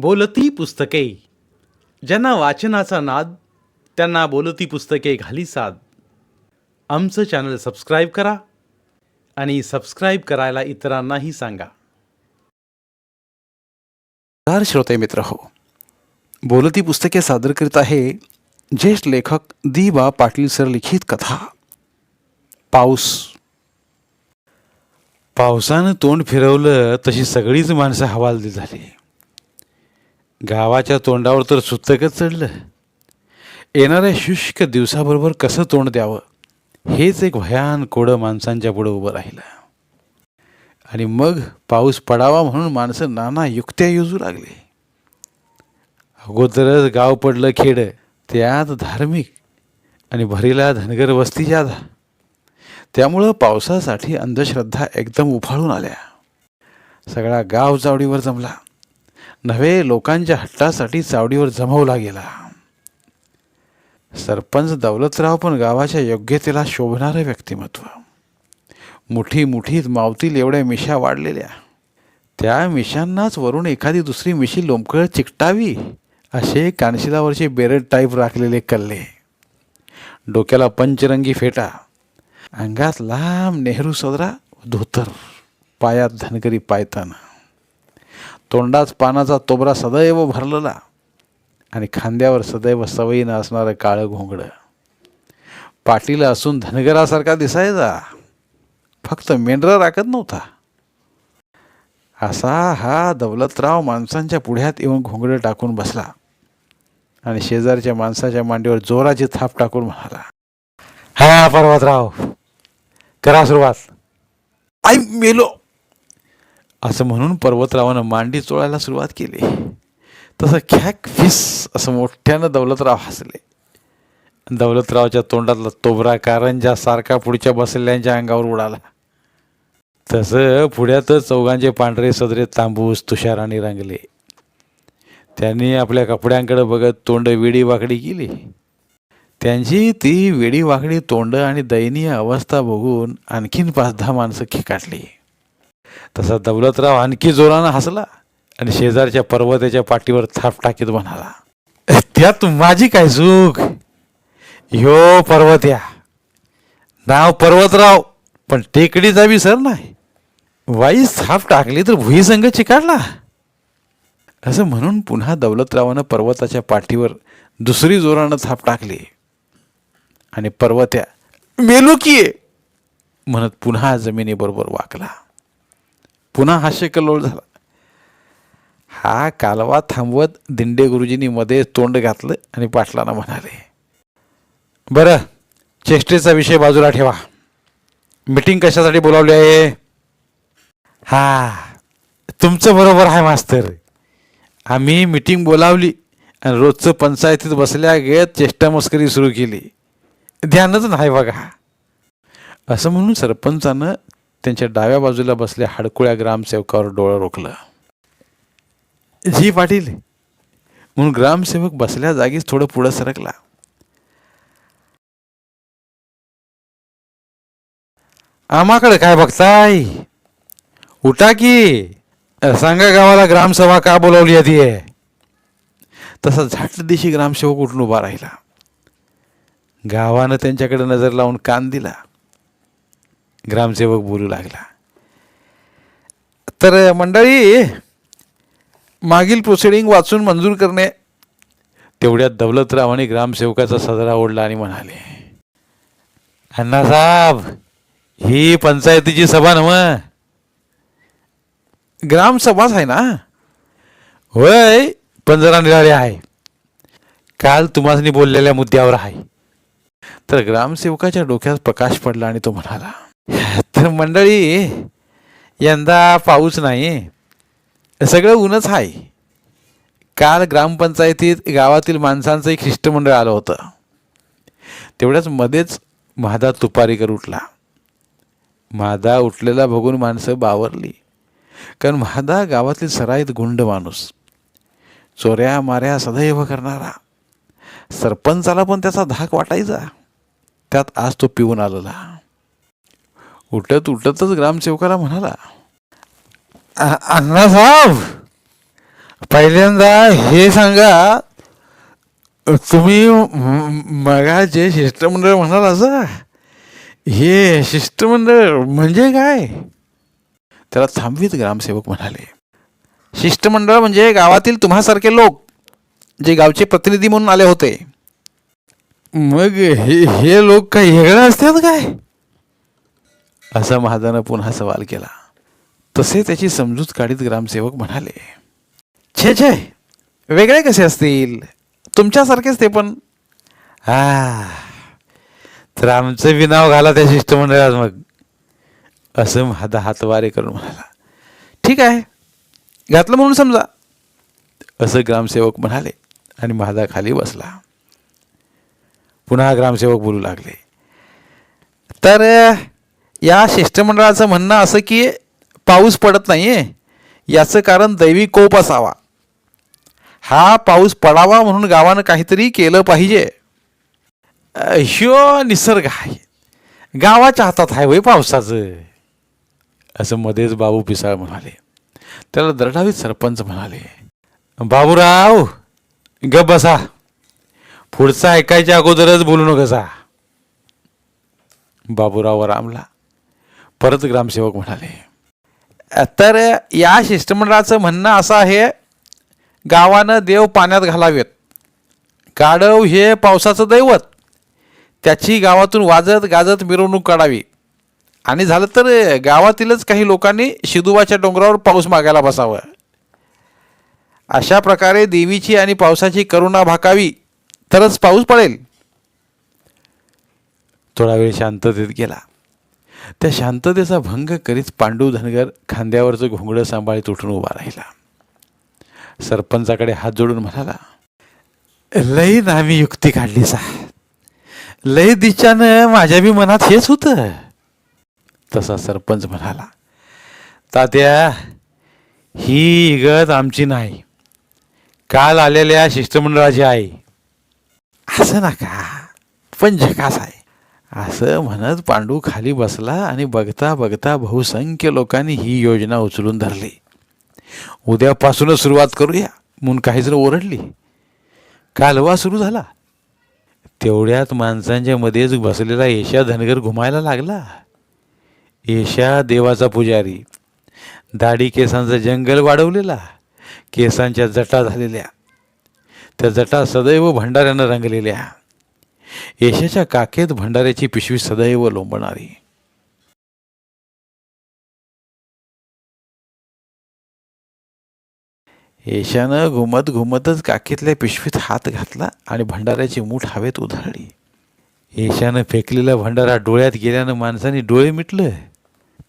बोलती पुस्तके. ज्यांना वाचनाचा नाद त्यांना बोलती पुस्तके घाली साद. आमचं चॅनल सबस्क्राईब करा आणि सबस्क्राईब करायला इतरांनाही सांगा. नमस्कार श्रोते मित्र हो. बोलती पुस्तके सादर करीत आहे ज्येष्ठ लेखक दी बा पाटील सर लिखित कथा. पाऊस. पावसानं तोंड फिरवलं तशी सगळीच माणसं हवालदिल झाली. गावाच्या तोंडावर तर सुतकच चढलं. येणाऱ्या शुष्क दिवसाबरोबर कसं तोंड द्यावं? हेच एक भयान कोडं माणसांच्या पुढं उभं राहिलं. आणि मग पाऊस पडावा म्हणून माणसं नाना युक्त्या योजू लागले. अगोदरच गाव पडलं खेड त्यात धार्मिक आणि भरीला धनगर वस्ती जादा. त्यामुळं पावसासाठी अंधश्रद्धा एकदम उफाळून आल्या. सगळा गाव चावडीवर जमला. नव्हे लोकांच्या हट्टासाठी चावडीवर जमवला गेला. सरपंच दौलतराव पण गावाच्या योग्यतेला शोभणारं व्यक्तिमत्व. मुठी मुठीत मावतील एवढ्या मिशा वाढलेल्या. त्या मिशांनाच वरून एखादी दुसरी मिशी लोंबकळ चिकटावी असे कानशिलावरचे बेरड टाईप राखलेले कल्ले. डोक्याला पंचरंगी फेटा. अंगात लांब नेहरू सदरा धोतर. पायात धनकरी पायताना. तोंडात पानाचा तोबरा सदैव भरलेला आणि खांद्यावर सदैव सवयीनं असणारं काळं घोंगडं. पाटीला असून धनगरासारखा दिसायचा. फक्त मेंढरा राखत नव्हता. असा हा दौलतराव माणसांच्या पुढ्यात येऊन घोंगडं टाकून बसला आणि शेजारच्या माणसाच्या मांडीवर जोराची थाप टाकून म्हणाला हा पर्वतराव करा सुरुवात. आई मेलो. असं म्हणून पर्वतरावानं मांडी चोळायला सुरुवात केली. तसं खॅक फिस असं मोठ्यानं दौलतराव हसले. दौलतरावच्या तोंडातला तोबरा कारंजा सारखा पुढच्या बसलेल्यांच्या अंगावर उडाला. तसं पुढ्यातच चौघांचे पांढरे सदरे तांबूस तुषाराने रंगले. त्यांनी आपल्या कपड्यांकडे बघत तोंड वेडी वाकडी केली. त्यांची ती वेडी वाकडी तोंड आणि दयनीय अवस्था बघून आणखीन पाच दहा माणसं खिकाटली. तसा दौलतराव आणखी जोरानं हसला आणि शेजारच्या पर्वताच्या पाठीवर थाप टाकीत म्हणाला त्यात माझी काय चूक? ह्यो पर्वत्या नाव पर्वतराव पण टेकडी जावी सर नाही. वाईस थाप टाकली तर भुईसंग चिकाडला असं म्हणून पुन्हा दौलतरावानं पर्वताच्या पाठीवर दुसरी जोरानं थाप टाकली. आणि पर्वत्या मेलो की म्हणत पुन्हा जमिनीबरोबर वाकला. पुन्हा हास्य कल्लोळ झाला. हा कालवा थांबवत दिंडे गुरुजींनी मध्ये तोंड घातलं आणि पाटलांना म्हणाले बरं चेष्टेचा विषय बाजूला ठेवा. मीटिंग कशासाठी बोलावली आहे? हा तुमचं बरोबर आहे मास्तर. आम्ही मीटिंग बोलावली आणि रोजचं पंचायतीत बसल्या गेत चेष्टा मस्करी सुरू केली. ध्यानच नाही बघा. असं म्हणून सरपंचानं त्यांच्या डाव्या बाजूला बसल्या हाडकुळ्या ग्रामसेवकावर डोळं रोखलं. जी पाटील. म्हणून ग्रामसेवक बसल्या जागीच थोडं पुढं सरकला. आम्हाकडे काय बघताय? उठा की. सांगा गावाला ग्रामसभा का बोलावली आधी तसा झाट दिशी ग्रामसेवक उठून उभा राहिला. गावानं त्यांच्याकडे नजर लावून कान दिला. ग्रामसेवक बोलू लागला. तर मंडळी मागील प्रोसिडिंग वाचून मंजूर करणे. तेवढ्यात दौलतरावाने ग्रामसेवकाचा सदरा ओढला आणि म्हणाले अण्णासाहेब ही पंचायतीची सभा नव ग्रामसभाच आहे ना? होय पण जरा निराळे आहे. काल तुम्हाला बोललेल्या मुद्द्यावर आहे. तर ग्रामसेवकाच्या डोक्यात प्रकाश पडला आणि तो म्हणाला तर मंडळी यंदा पाऊस नाही. सगळं ऊनच आहे काल ग्रामपंचायतीत गावातील माणसांचं एक शिष्टमंडळ आलं होतं. तेवढ्याच मध्येच महादा तुपारीकर उठला. महादा उठलेला बघून माणसं बावरली. कारण महादा गावातील सराईत गुंड माणूस. चोऱ्या माऱ्या सदैव करणारा. सरपंचाला पण त्याचा धाक वाटायचा. त्यात आज तो पिऊन आलेला. उठत उठतच ग्रामसेवकाला म्हणाला "अ- अण्णासाहेब पहिल्यांदा हे सांगा तुम्ही मगा जे शिष्टमंडळ म्हणाल असं हे शिष्टमंडळ म्हणजे काय? त्याला थांबवीत ग्रामसेवक म्हणाले शिष्टमंडळ म्हणजे गावातील तुम्हासारखे लोक जे गावचे प्रतिनिधी म्हणून आले होते. मग हे हे लोक काय वेगळं असतात काय? असा महादानं पुन्हा सवाल केला. तसे त्याची समजूत काढीत ग्रामसेवक म्हणाले छे छे वेगळे कसे असतील? तुमच्यासारखेच ते पण. हा तर आमचं विनाव घाला त्या शिष्टमंडळात मग. असं महादा हातवारे करून म्हणाला ठीक आहे घातलं म्हणून समजा. असं ग्रामसेवक म्हणाले आणि महादा खाली बसला. पुन्हा ग्रामसेवक बोलू लागले तर या शिष्टमंडळाचं म्हणणं असं की पाऊस पडत नाही आहे याचं कारण दैवी कोप असावा. हा पाऊस पडावा म्हणून गावानं काहीतरी केलं पाहिजे. ह्यो निसर्ग आहे. गावाच्या हातात आहे वय पावसाचं. असं मध्येच बाबू पिसाळ म्हणाले. त्याला दरडावीत सरपंच म्हणाले बाबूराव गप बसा. पुढचं ऐकायच्या अगोदरच बोलू नका बाबूराव रामला परत ग्रामसेवक म्हणाले. तर या शिष्टमंडळाचं म्हणणं असं आहे गावानं देव पाण्यात घालावेत. गाढव हे पावसाचं दैवत. त्याची गावातून वाजत गाजत मिरवणूक काढावी. आणि झालं तर गावातीलच काही लोकांनी शिदुबाच्या डोंगरावर पाऊस मागायला बसावं. अशा प्रकारे देवीची आणि पावसाची करुणा भाकावी तरच पाऊस पडेल. थोडा वेळ शांततेत गेला. त्या शांततेचा भंग करीत पांडू धनगर खांद्यावरचं घोंगडं सांभाळीत उठून उभा राहिला. सरपंचाकडे हात जोडून म्हणाला लई नामी युक्ती काढली सा लई दिच्यानं माझ्या बी मनात हेच होतं. तसा सरपंच म्हणाला तात्या ही इगत आमची नाही. काल आलेल्या शिष्टमंडळाची आहे असं नका. पण झकास आहे. असं म्हणत पांडू खाली बसला आणि बघता बघता बहुसंख्य लोकांनी ही योजना उचलून धरली. उद्यापासूनच सुरुवात करूया म्हणून काही जण ओरडली. कालवा सुरू झाला. तेवढ्यात माणसांच्या मध्येच बसलेला येशा धनगर घुमायला लागला. येशा देवाचा पुजारी. दाढी केसांचं जंगल वाढवलेला. केसांच्या जटा झालेल्या. त्या जटा सदैव भंडाऱ्यानं रंगलेल्या. यशाच्या काकेत भंडाऱ्याची पिशवी सदैव लोंबणारी. येशानं घुमत घुमतच काकीतल्या पिशवीत हात घातला आणि भंडाऱ्याची मूठ हवेत उधळली. येशानं फेकलेला भंडारा डोळ्यात गेल्यानं माणसाने डोळे मिटलं.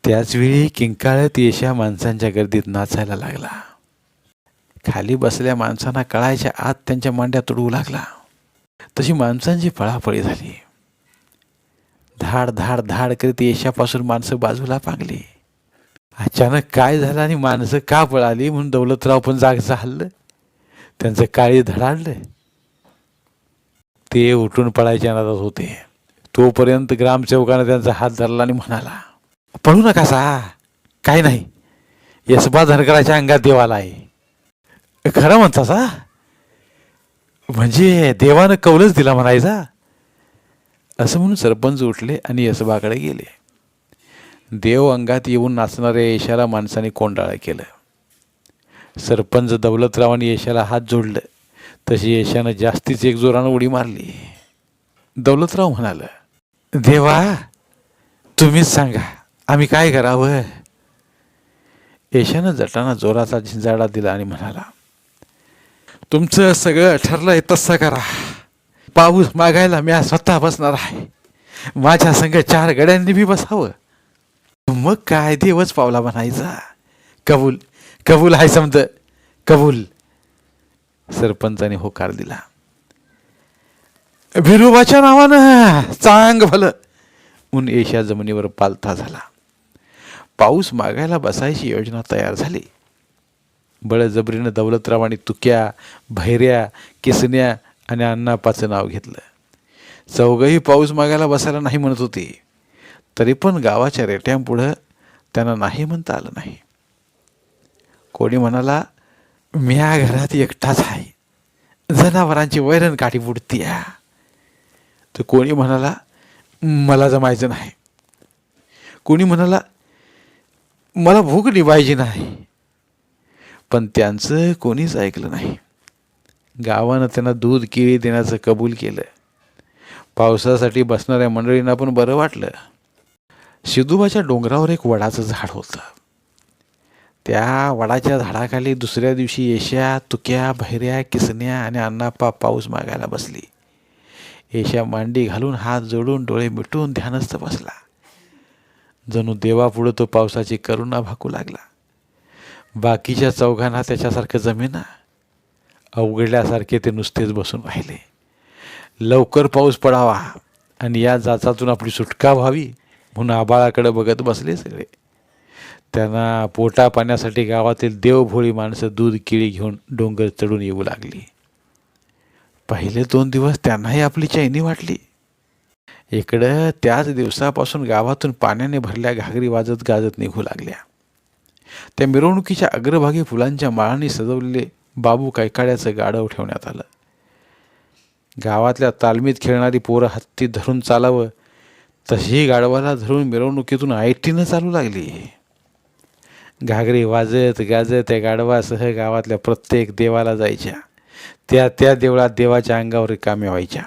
त्याचवेळी किंकाळ्यात येशा माणसांच्या गर्दीत नाचायला लागला. खाली बसल्या माणसांना कळायच्या आत त्यांच्या मांड्या तुडवू लागला. तशी माणसांची पळापळी झाली. धाड धाड धाड करीत येशापासून माणसं बाजूला पांगली. अचानक काय झालं आणि माणसं का पळाली म्हणून दौलतराव पण जागचं हल्लं त्यांचं काळी धडाडलं. ते उठून पळायच्या नादात होते. तोपर्यंत ग्रामसेवकानं त्यांचा हात धरला आणि म्हणाला पळू नका सा काय नाही. यसबा धनकराच्या अंगात देवाला आहे खरं म्हणता सा म्हणजे देवानं कौलच दिला म्हणायचा? असं म्हणून सरपंच उठले आणि यसबाकडे गेले. देव अंगात येऊन नाचणाऱ्या येशाला माणसाने कोंडाळं केलं. सरपंच दौलतरावाने येशाला हात जोडलं. तशी येशानं जास्तीच एक जोरानं उडी मारली. दौलतराव म्हणालं देवा तुम्हीच सांगा आम्ही काय करावं? येशानं जटाना जोराचा झिंजाडा दिला आणि म्हणाला तुमचं सगळं ठरलंय तसं करा. पाऊस मागायला मी स्वतः बसणार आहे. माझ्या संग चार गड्यांनी बी बसावं. मग काय देवच पावला म्हणायचा? कबूल कबूल आहे समज कबूल. सरपंचाने होकार दिला. भिरुबाच्या नावानं चांग भलं. ऊन येशा जमिनीवर पालथा झाला. पाऊस मागायला बसायची योजना तयार झाली. बळजबरीनं दौलतराव आणि तुक्या भैऱ्या किसन्या आणि अण्णापाचं नाव घेतलं. चौघही पाऊस मागायला बसायला नाही म्हणत होते. तरी पण गावाच्या रेट्यांपुढं त्यांना नाही म्हणता आलं नाही. कोणी म्हणाला मी या घरात एकटाच आहे. जनावरांची वैरण काठी बुडती तर कोणी म्हणाला मला जमायचं नाही. कोणी म्हणाला मला भूक निभायची नाही. पण त्यांचं कोणीच ऐकलं नाही. गावानं त्यांना दूध केळी देण्याचं कबूल केलं. पावसासाठी बसणाऱ्या मंडळींना पण बरं वाटलं. शिदुबाच्या डोंगरावर एक वडाचं झाड होतं. त्या वडाच्या झाडाखाली दुसऱ्या दिवशी येशा तुक्या भैऱ्या किसण्या आणि अण्णाप्पा पाऊस मागायला बसली. येशा मांडी घालून हात जोडून डोळे मिटून ध्यानस्थ बसला. जणू देवापुढं तो पावसाची करुणा भाकू लागला. बाकीच्या चौघांना त्याच्यासारखं जमेना अवघडल्यासारखे ते नुसतेच बसून राहिले. लवकर पाऊस पडावा आणि या जाचातून आपली सुटका व्हावी म्हणून आबाळाकडे बघत बसले सगळे. त्यांना पोटा पाण्यासाठी गावातील देवभोळी माणसं दूध केळी घेऊन डोंगर चढून येऊ लागली. पहिले दोन दिवस त्यांनाही आपली चैनी वाटली. इकडं त्याच दिवसापासून गावातून पाण्याने भरल्या घागरी वाजत गाजत निघू लागल्या. त्या मिरवणुकीच्या अग्रभागी फुलांच्या माळांनी सजवलेले बाबू कैकाड्याचं गाढव ठेवण्यात आलं. गावातल्या तालमीत खेळणारी पोरं हत्ती धरून चालावं तशी गाडवाला धरून मिरवणुकीतून आयटीनं चालू लागली. घागरी वाजत गाजत त्या गाढवासह गावातल्या प्रत्येक देवाला जायच्या. त्या त्या देवळात देवाच्या अंगावर कामे व्हायच्या.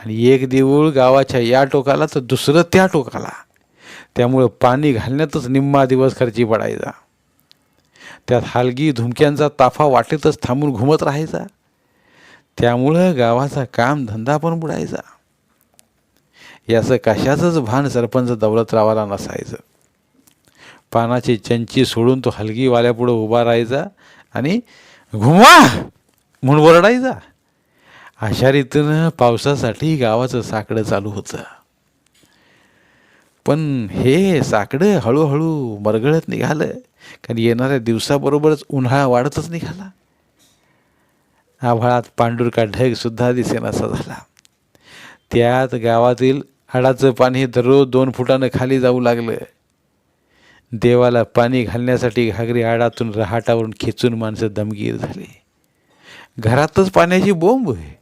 आणि एक देऊळ गावाच्या या टोकाला तर दुसरं त्या टोकाला. त्यामुळं पाणी घालण्यातच निम्मा दिवस खर्ची पडायचा. त्यात हालगी धुमक्यांचा ताफा वाटेतच थांबून घुमत राहायचा. त्यामुळं गावाचा काम धंदा पण बुडायचा. याचं कशाचंच भान सरपंच दौलतरावाला नसायचं. पानाची चंची सोडून तो हलगीवाल्यापुढं उभा राहायचा आणि घुमा म्हणून ओरडायचा अशा रीतीनं पावसासाठी गावाचं साकडं चालू होतं. पण हे साकडं हळूहळू मरगळत निघालं. कारण येणाऱ्या दिवसाबरोबरच उन्हाळा वाढतच निघाला. आभाळात पांडुरका ढगसुद्धा दिसेनासा झाला. त्यात गावातील हाडाचं पाणी दररोज दोन फुटानं खाली जाऊ लागलं. देवाला पाणी घालण्यासाठी घागरी आडातून रहाटावरून खेचून माणसं दमगीर झाली. घरातच पाण्याची बोंब आहे.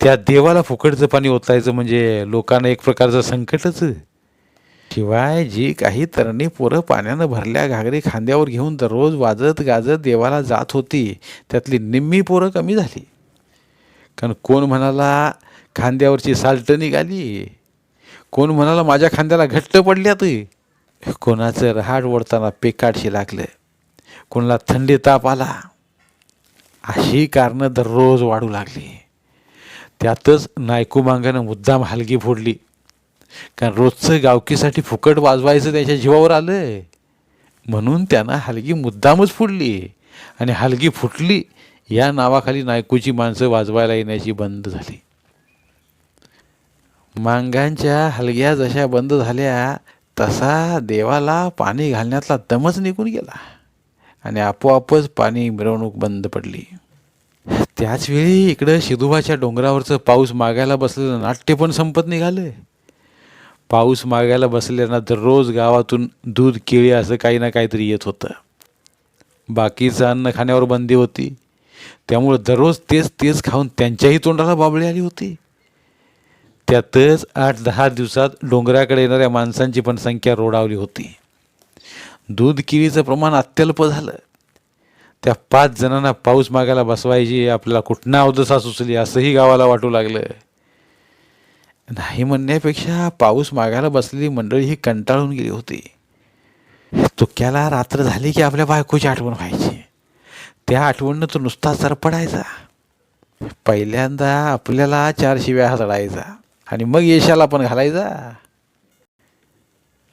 त्या देवाला फुकटचं पाणी ओतायचं म्हणजे लोकांना एक प्रकारचं संकटच शिवाय जी काही तरणी पोरं पाण्यानं भरल्या घागरी खांद्यावर घेऊन दररोज वाजत गाजत देवाला जात होती त्यातली निम्मी पोरं कमी झाली. कारण कोण म्हणाला खांद्यावरची साल्ट निघाली. कोण म्हणाला माझ्या खांद्याला घट्ट पडल्यात कोणाचं रहाट ओढताना पेकाडशी लागलं. कोणाला थंडी ताप आला. अशी कारणं दररोज वाढू लागली. त्यातच नायकू मांगानं मुद्दाम हलगी फोडली. कारण रोजचं गावकीसाठी फुकट वाजवायचं त्याच्या जीवावर आलं म्हणून त्यानं हलगी मुद्दामच फुडली आणि हलगी फुटली या नावाखाली नायकूची माणसं वाजवायला येण्याची बंद झाली. मांगांच्या हलग्या जशा बंद झाल्या तसा देवाला पाणी घालण्यातला दमच निघून गेला. आणि आपोआपच पाणी मिरवणूक बंद पडली. त्याचवेळी इकडं शिदुबाच्या डोंगरावरचं पाऊस मागायला बसलेलं नाट्य पण संपत निघालं पाऊस मागायला बसल्यानं दररोज गावातून दूध केळी असं काही ना काहीतरी येत होतं. बाकीचं अन्न खाण्यावर बंदी होती. त्यामुळं दररोज तेच तेच खाऊन त्यांच्याही तोंडाला बाबळी आली होती. त्यातच आठ दहा दिवसात डोंगराकडे येणाऱ्या माणसांची पण संख्या रोडावली होती. दूध केळीचं प्रमाण अत्यल्प झालं. त्या पाच जणांना पाऊस मागायला बसवायची आपल्याला कुठनं अवदसा सुचली असंही गावाला वाटू लागलं. नाही म्हणण्यापेक्षा पाऊस मागायला बसलेली मंडळी ही कंटाळून गेली होती. तुक्याला रात्र झाली की आपल्या बायकोची आठवण व्हायची. त्या आठवणनं तो नुसता सरपडायचा. पहिल्यांदा आपल्याला चार शिव्या हातडायचा आणि मग यशाला पण घालायचा.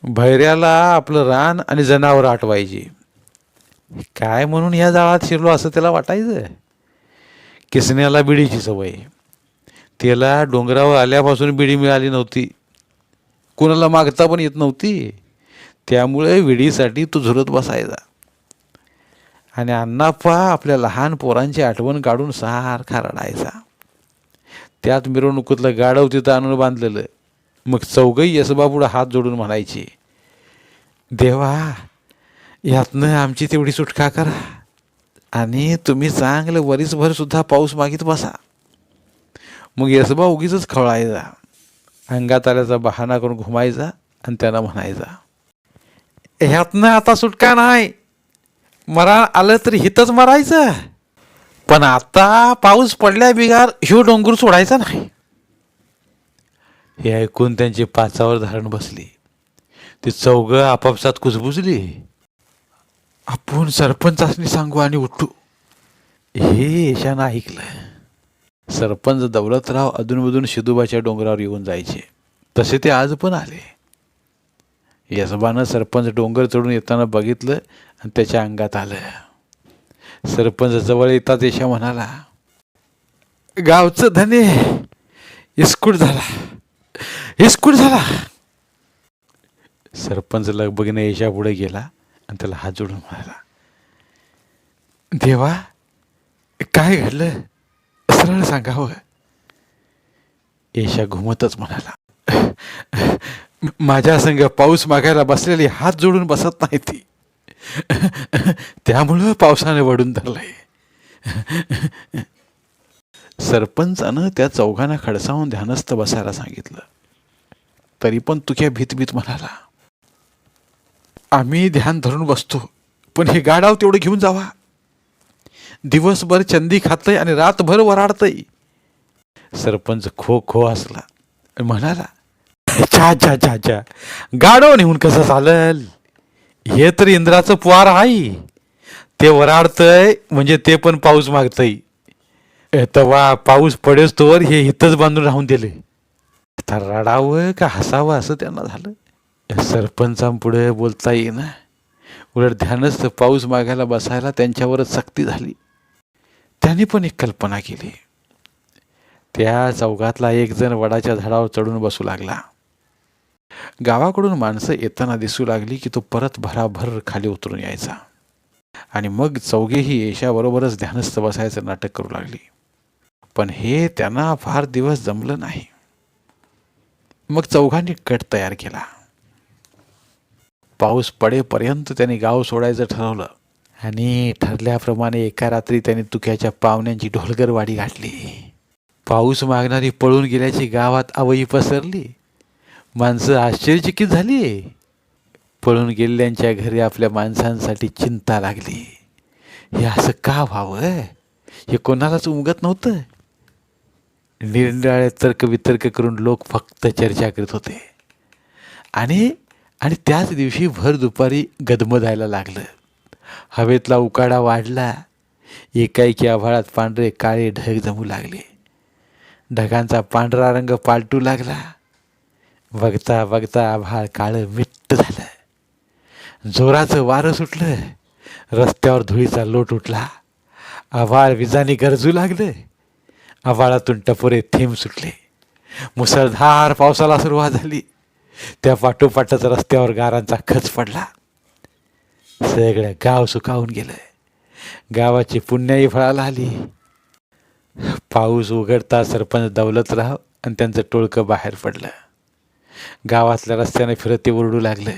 भैऱ्याला आपलं रान आणि जनावर आठवायची. काय म्हणून या जाळात शिरलो असं त्याला वाटायचं? किसण्याला बिडीची सवय. त्याला डोंगरावर आल्यापासून बिडी मिळाली नव्हती. कोणाला मागता पण येत नव्हती. त्यामुळे विडीसाठी तो झुरत बसायचा. आणि अण्णाप्पा आपल्या लहान पोरांची आठवण काढून सारखा रडायचा. त्यात मिरवणुकीतलं गाडव तिथं आणून बांधलेलं. मग चौघही यसबापुढं हात जोडून म्हणायचे देवा यातनं आमची तेवढी सुटका करा आणि तुम्ही चांगलं वरीसभर सुद्धा पाऊस मागित बसा. मग यसबा उगीच खवळायचा. अंगात आल्याचा बहाणा करून घुमायचा आणि त्यांना म्हणायचा ह्यातनं आता सुटका नाही. मरा आलं तरी हितच मरायचं. पण आता पाऊस पडल्या बिगार ह्यो डोंगर सोडायचा नाही. हे ऐकून त्यांची पाचावर धारण बसली. ती चौघं आपापसात कुजबुजली. आपण सरपंचासनी सांगू आणि उठू. हे यशानं ऐकलं. सरपंच दौलतराव अधूनमधून शिदुबाच्या डोंगरावर येऊन जायचे. तसे ते आज पण आले. यसबानं सरपंच डोंगर चढून येताना बघितलं आणि त्याच्या अंगात आलं. सरपंच जवळ येताच यशा म्हणाला गावचं धने इस्कूट झाला. इस्कूट झाला. सरपंच लगबगीने यशा पुढे गेला आणि त्याला हात जोडून म्हणाला देवा काय घडलं? सरळ सांगावं येशा घुमतच म्हणाला. माझ्या संग पाऊस मागायला बसलेली हात जोडून बसत नाही ती. त्यामुळं पावसाने वडून धरलंय. सरपंचानं त्या चौघांना खडसावून ध्यानस्थ बसायला सांगितलं. तरी पण तुझ्या भीतभीत म्हणाला आम्ही ध्यान धरून बसतो पण हे गाडाव तेवढं घेऊन जावा. दिवसभर चंदी खातय आणि रातभर वराडतय. सरपंच खो खो हसला म्हणाला छा छा छा छा. गाडव नेऊन कसं चालल? हे तर इंद्राचं पुवार आहे. ते वराडतय म्हणजे ते पण पाऊस मागतय. तेव्हा पाऊस पडेस तोवर हे हितच बांधून राहून दिले. आता रडावं का हसावं असं त्यांना झालं? सरपंचांपुढे बोलता येईना. उलट ध्यानच पाऊस मागायला बसायला त्यांच्यावरच सक्ती झाली. त्यांनी पण एक कल्पना केली. त्या चौघातला एक जण वडाच्या झाडावर चढून बसू लागला. गावाकडून माणसं येताना दिसू लागली की तो परत भराभर खाली उतरून यायचा. आणि मग चौघेही येशाबरोबरच ध्यानस्थ बसायचं नाटक करू लागली. पण हे त्यांना फार दिवस जमलं नाही. मग चौघांनी कट तयार केला. पाऊस पडेपर्यंत त्यांनी गाव सोडायचं ठरवलं. आणि ठरल्याप्रमाणे एका रात्री त्याने तुक्याच्या पाहुण्यांची ढोलगरवाडी गाठली पाऊस मागणारी पळून गेल्याची गावात आवई पसरली. माणसं आश्चर्यचकित झाली पळून गेलेल्यांच्या घरी आपल्या माणसांसाठी चिंता लागली. हे असं का व्हावं? हे कोणालाच उमगत नव्हतं. निरनिराळे तर्क वितर्क करून लोक फक्त चर्चा करत होते. आणि आणि त्याच दिवशी भर दुपारी गदमदायला लागलं. हवेतला उकाडा वाढला. एकाएकी आभाळात पांढरे काळे ढग जमू लागले. ढगांचा पांढरा रंग पालटू लागला. बघता बघता आभाळ काळं मिट्ट झालं. जोराचं वारं सुटलं. रस्त्यावर धुळीचा लोट उठला. आभाळ विजाने गरजू लागले. आभाळातून टपोरे थेंब सुटले. मुसळधार पावसाला सुरुवात झाली. त्या पाठोपाठच रस्त्यावर गारांचा खच पडला. सगळं गाव सुकावून गेलं गावाची पुण्याही फळाला आली. पाऊस उघडता सरपंच दौलतराव आणि त्यांचं टोळकं बाहेर पडलं. गावातल्या रस्त्याने फिरत ते ओरडू लागले.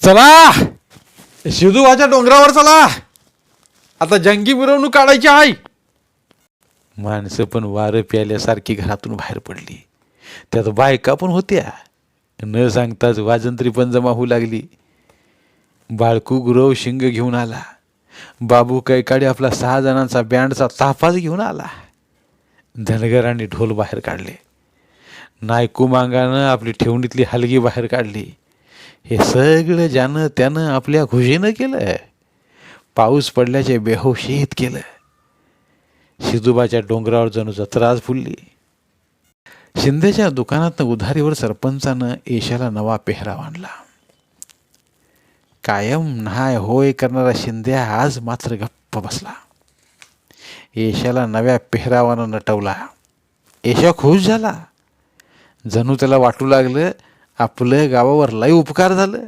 चला! शिदुवाच्या डोंगरावर चला. आता जंगी मिरवणूक काढायची आहे. माणसं पण वारं प्यायल्यासारखी घरातून बाहेर पडली. त्यात बायका पण होत्या. न सांगताच वाजंत्री पण जमा होऊ लागली. बाळकू गुरव शिंग घेऊन आला. बाबू कैकाडी आपला सहा जणांचा बँडचा ताफाच घेऊन आला. धनगरांनी ढोल बाहेर काढले. नायकू मांगानं आपली ठेवणीतली हलगी बाहेर काढली. हे सगळं ज्यानं त्यानं आपल्या खुशीनं केलं. पाऊस पडल्याचे बेहोशीत केलं. शिजूबाच्या डोंगरावर जणू जत्राच फुलली. शिंदेच्या दुकानातनं उधारीवर सरपंचानं येशाला नवा पेहराव आणला. कायम न्हाय होय करणारा शिंदे आज मात्र गप्प बसला. येशाला नव्या पेहरावानं नटवला. येशा खुश झाला. जणू त्याला वाटू लागलं आपलं गावावर लय उपकार झालं.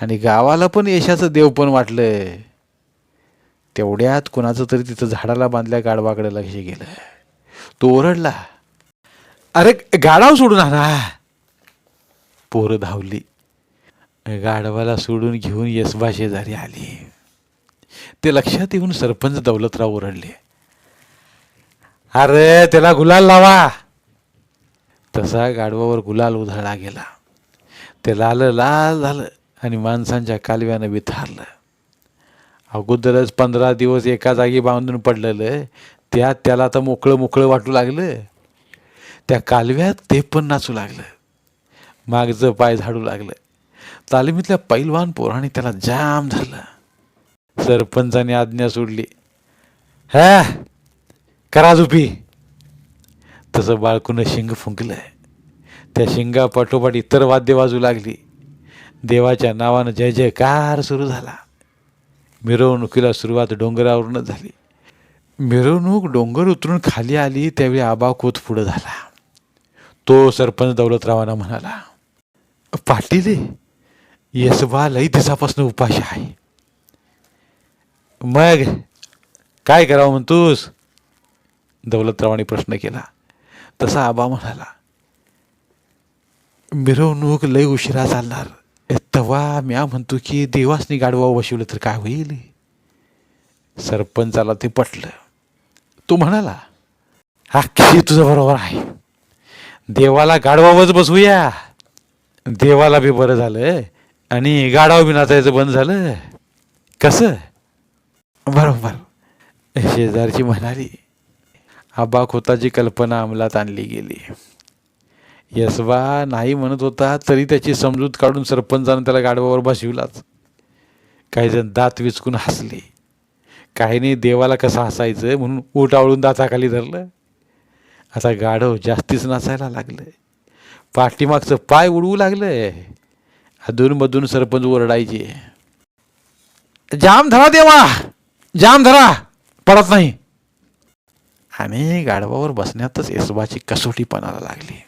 आणि गावाला पण यशाचं देव पण वाटलं. तेवढ्यात कुणाचं तरी तिथं झाडाला बांधल्या गाडवाकडे लक्ष गेलं. तो ओरडला अरे गाडाव सोडून आणा पोरं धावली. गाढवाला सोडून घेऊन यसबा शेजारी आली. ते लक्षात येऊन सरपंच दौलतराव ओरडले. अरे त्याला गुलाल लावा. तसा गाढवावर गुलाल उधळला गेला. ते लाल लाल झालं आणि माणसांच्या कालव्यानं विथारलं. अगोदरच पंधरा दिवस एका जागी बांधून पडलेलं त्यात त्याला तर मोकळं मोकळं वाटू लागलं. त्या कालव्यात ते पण नाचू लागलं. मागचं पाय झाडू लागलं. तालमीतल्या पैलवान पोराने त्याला जाम झालं सरपंचाने आज्ञा सोडली. हा करा झुपी. तसं बाळकून शिंग फुंकलं त्या शिंगा पाठोपाठ इतर वाद्य वाजू लागली. देवाच्या नावानं जय जयकार सुरू झाला. मिरवणुकीला सुरुवात डोंगरावरूनच झाली. मिरवणूक डोंगर उतरून खाली आली त्यावेळी आबा पुढं झाला. तो सरपंच दौलतरावांना म्हणाला पाटील येसबा लई दिवसापासून उपाशी आहे. मग काय करावं म्हणतोस? दौलतरावांनी प्रश्न केला. तसा आबा म्हणाला मिरवणूक लई उशिरा चालणार. तेव्हा म्या म्हणतो की देवासनी गाडवा बसवलं तर काय होईल? सरपंचाला ते पटलं. तो म्हणाला अख्खी तुझं बरोबर आहे. देवाला गाडवावच बसवूया. देवाला बी बरं झालं. आणि गाडाव बी नाचायचं बंद झालं. कसं? बरोबर. शेजारची म्हणाली आबा खोताची कल्पना अंमलात आणली गेली. यसबा नाही म्हणत होता तरी त्याची समजूत काढून सरपंचानं त्याला गाडवावर बसविलाच. काही जण दात विचकून हसले. काहीने देवाला कसं हसायचं म्हणून ओट आवळून दाताखाली धरलं. आता गाढव जास्तीच नाचायला लागलं. पाठीमागचं पाय उडवू लागलं अधूनमधून सरपंच ओरडायचे. जाम धरा देवा जाम धरा पडत नाही. आणि गाढवावर बसण्यातच यसबाची कसोटी पणाला लागली.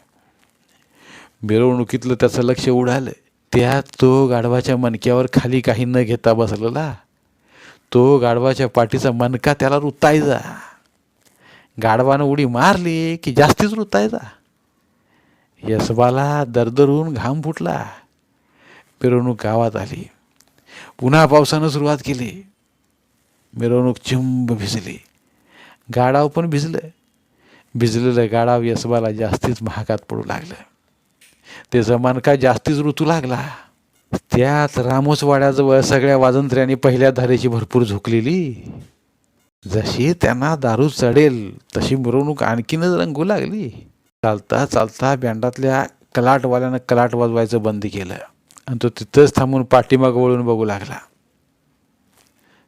मिरवणुकीतलं त्याचं लक्ष उडालं. त्यात तो गाढवाच्या मणक्यावर खाली काही न घेता बसलेला. तो गाढवाच्या पाठीचा मणका त्याला रुतायचा. गाढवानं उडी मारली की जास्तीच रुतायचा. यसबाला दरदरून घाम फुटला. मिरवणूक गावात आली. पुन्हा पावसानं सुरुवात केली. मिरवणूक चिंब भिजली. गाडाव पण भिजलं. भिजलेलं गाडाव यसबाला जास्तीच महागात पडू लागलं. ते जमान काय जास्तीच ऋतू लागला. त्यात रामोसवाड्याजवळ सगळ्या वाजंत्र्यांनी पहिल्या धारेची भरपूर झुकलेली. जशी त्यांना दारू चढेल तशी मिरवणूक आणखीनच रंगू लागली. चालता चालता बँडातल्या कलाटवाल्यानं कलाट वाजवायचं बंद केलं. आणि तो तिथंच थांबून पाठीमाग वळून बघू लागला.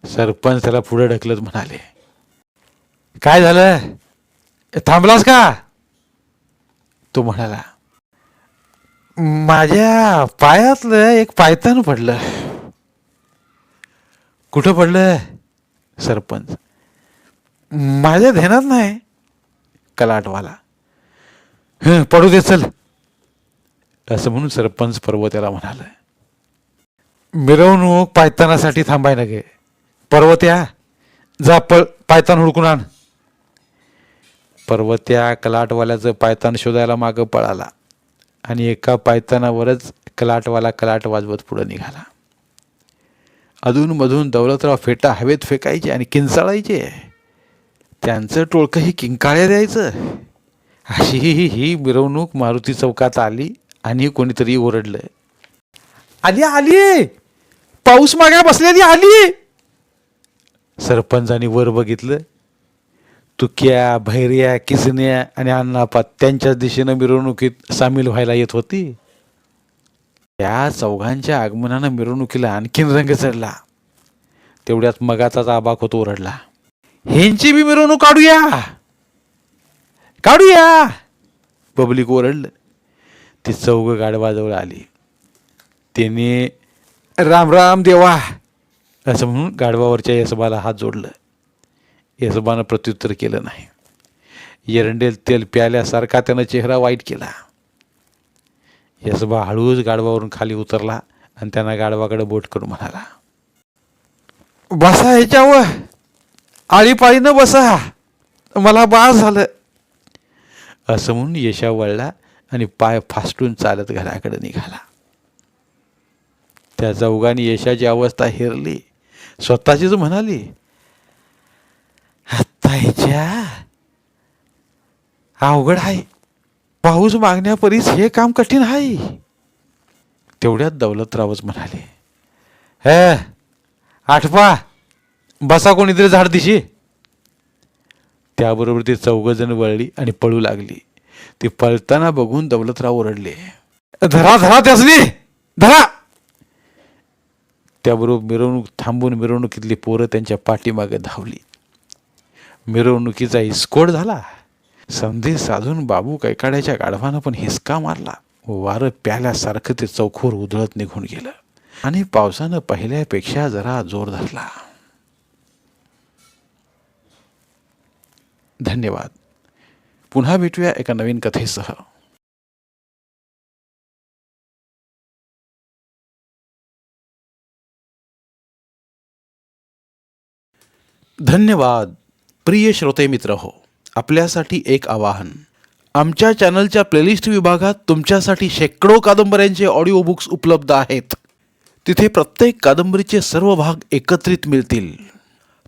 सरपंच त्याला पुढे ढकलत म्हणाले काय झालं? थांबलास का? तो म्हणाला माझ्या पायातलं एक पायतान पडलं. कुठं पडलं? सरपंच माझ्या ध्यानात नाही. कलाटवाला हं पडू दे चल. असं म्हणून सरपंच पर्वत्याला म्हणालं मिरवणूक पायतानासाठी थांबाय ना गे पर्वत्या जा प पायतान हुडकून आण. पर्वत्या कलाटवाल्याचं पायतान शोधायला मागं पळाला. आणि एका पायतानावरच कलाटवाला कलाट वाजवत पुढं निघाला. अधूनमधून दौलतराव फेटा हवेत फेकायचे आणि किंचाळायचे. त्यांचं टोळकंही किंकाळ्या द्यायचं. अशी ही मिरवणूक मारुती चौकात आली. आणि कोणीतरी ओरडलं आली आली. पाऊस मागा बसलेली आली. सरपंचानी वर बघितलं. तुक्या भैर्या किसन्या आणि अण्णापा त्यांच्याच दिशेनं मिरवणुकीत सामील व्हायला येत होती. त्या चौघांच्या आगमनानं मिरवणुकीला आणखीन रंग चढला. तेवढ्यात मगाचाच आबाक होतो ओरडला. ह्यांची बी मिरवणूक काढूया. काढूया. पब्लिक ओरडलं. ती चौघ गाडवाजवळ आली. त्याने राम राम देवा. असं म्हणून गाढवावरच्या यसबाला हात जोडलं. यसबानं प्रत्युत्तर केलं नाही. एरंडेल तेल प्याल्यासारखा त्यानं चेहरा वाईट केला. यसबा हळूच गाढवावरून खाली उतरला आणि त्यांना गाढवाकडे बोट करून म्हणाला बसा ह्याच्यावर. आळीपाळीनं बसा. मला बास झालं. असं म्हणून यशा वळला आणि पाय फासटून चालत घराकडे निघाला. त्या चौघांनी यशाची अवस्था हेरली. स्वतःचीच म्हणाली आत्ताच्या अवघड आहे. पाऊस मागण्यापरीस हे काम कठीण आहे. तेवढ्यात दौलतरावच म्हणाले हे आठवा बसा कोणीतरी झाड दिशी त्याबरोबर ती चौघजण वळली आणि पळू लागली. ती पळताना बघून दौलतराव ओरडले. धरा धरा त्यासनी! धरा! त्याबरोबर मिरवणूक थांबून मिरवणुकीतली पोरं त्यांच्या पाठीमागे धावली. मिरवणुकीचा इस्कोट झाला. संधी साधून बाबू कैकाड्याच्या गाढवानं पण हिसका मारला. वारं प्याल्यासारखं ते चौखोर उधळत निघून गेलं. आणि पावसानं पहिल्यापेक्षा जरा जोर धरला. धन्यवाद. पुन्हा भेटूया एका नवीन कथेसह. धन्यवाद प्रिय श्रोते मित्र हो आपल्यासाठी एक आवाहन. आमच्या चॅनलच्या प्लेलिस्ट विभागात तुमच्यासाठी शेकडो कादंबऱ्यांचे ऑडिओ बुक्स उपलब्ध आहेत. तिथे प्रत्येक कादंबरीचे सर्व भाग एकत्रित मिळतील.